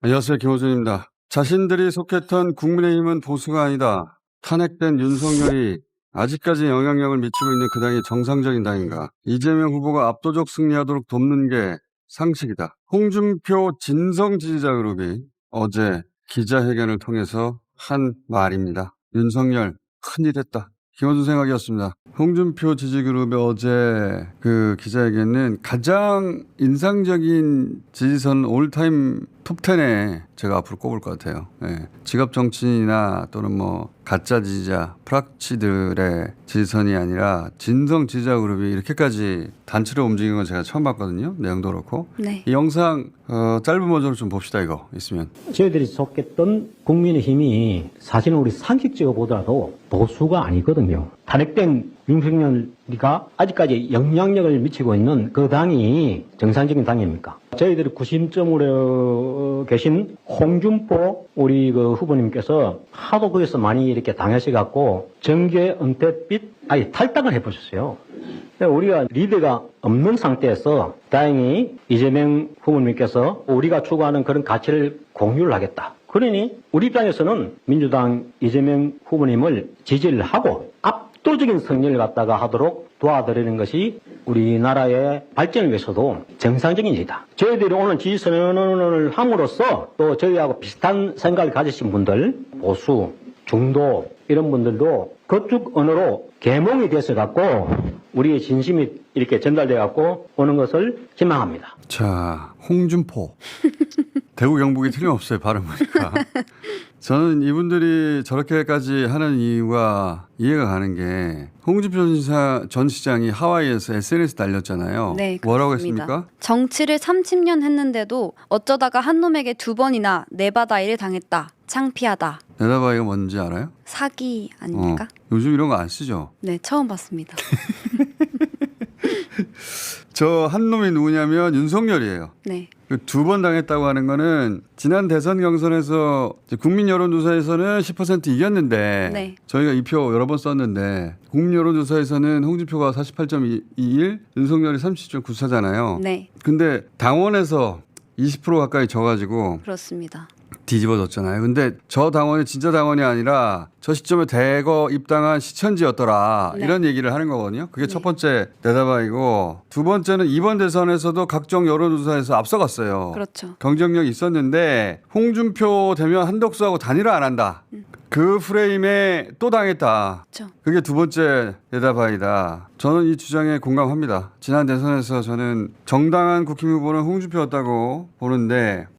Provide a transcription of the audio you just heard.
안녕하세요. 김호준입니다. 자신들이 속했던 국민의힘은 보수가 아니다. 탄핵된 윤석열이 아직까지 영향력을 미치고 있는 그 당이 정상적인 당인가. 이재명 후보가 압도적 승리하도록 돕는 게 상식이다. 홍준표 진성 지지자 그룹이 어제 기자회견을 통해서 한 말입니다. 윤석열 큰일 했다. 김호준 생각이었습니다. 홍준표 지지그룹의 어제 그 기자회견은 가장 인상적인 지지선 올타임 톱10에 제가 앞으로 꼽을 것 같아요. 예. 직업 정치인이나 또는 뭐 가짜 지지자, 프락치들의 지지선이 아니라 진성 지지자 그룹이 이렇게까지 단체로 움직이는 건 제가 처음 봤거든요. 내용도 그렇고. 네. 이 영상 어, 짧은 버전으로 좀 봅시다 이거 있으면. 저희들이 속했던 국민의힘이 사실은 우리 상식적으로 보더라도 보수가 아니거든요. 탄핵된 윤석열이가 아직까지 영향력을 미치고 있는 그 당이 정상적인 당입니까? 저희들이 구심점으로 계신 홍준표 우리 그 후보님께서 하도 거기서 많이 이렇게 당하셔갖고 정계 은퇴빛 아예 탈당을 해보셨어요. 우리가 리더가 없는 상태에서 다행히 이재명 후보님께서 우리가 추구하는 그런 가치를 공유를 하겠다. 그러니 우리 입장에서는 민주당 이재명 후보님을 지지를 하고 압도적인 승리를 갖다가 하도록 도와드리는 것이 우리나라의 발전을 위해서도 정상적인 일이다. 저희들이 오늘 지지선언을 함으로써 또 저희하고 비슷한 생각을 가지신 분들, 보수, 중도 이런 분들도 그쪽 언어로 계몽이 돼서 갖고 우리의 진심이 이렇게 전달돼 갖고 오는 것을 희망합니다. 자, 홍준포. 대구 경북이 틀림없어요, 발음 보니까. 저는 이분들이 저렇게까지 하는 이유가 이해가 가는 게 홍준표 전 시장이 하와이에서 SNS 날렸잖아요. 네, 뭐라고 그렇습니다. 했습니까? 정치를 30년 했는데도 어쩌다가 한 놈에게 두 번이나 내바다 일을 당했다. 창피하다. 내다바이가 뭔지 알아요? 사기 아닙니까? 어, 요즘 이런 거 안 쓰죠. 네, 처음 봤습니다. 저 한 놈이 누구냐면 윤석열이에요. 네. 두번 당했다고 하는 거는 지난 대선 경선에서 국민 여론조사에서는 10% 이겼는데 네. 저희가 이 표 여러 번 썼는데 국민 여론조사에서는 홍준표가 48.21, 윤석열이 37.94잖아요. 네. 근데 당원에서 20% 가까이 져가지고 그렇습니다. 뒤집어졌잖아요. 근데 저 당원이 진짜 당원이 아니라 저 시점에 대거 입당한 시천지였더라. 네. 이런 얘기를 하는 거거든요. 그게 네. 첫 번째 내다봐이고 두 번째는 이번 대선에서도 각종 여론조사에서 앞서갔어요. 그렇죠. 경쟁력이 있었는데 홍준표 되면 한덕수하고 단일화 안 한다. 그 프레임에 또 당했다. 그렇죠. 그게 두 번째 내다바이다. 저는 이 주장에 공감합니다. 지난 대선에서 저는 정당한 국힘 후보는 홍준표였다고 보는데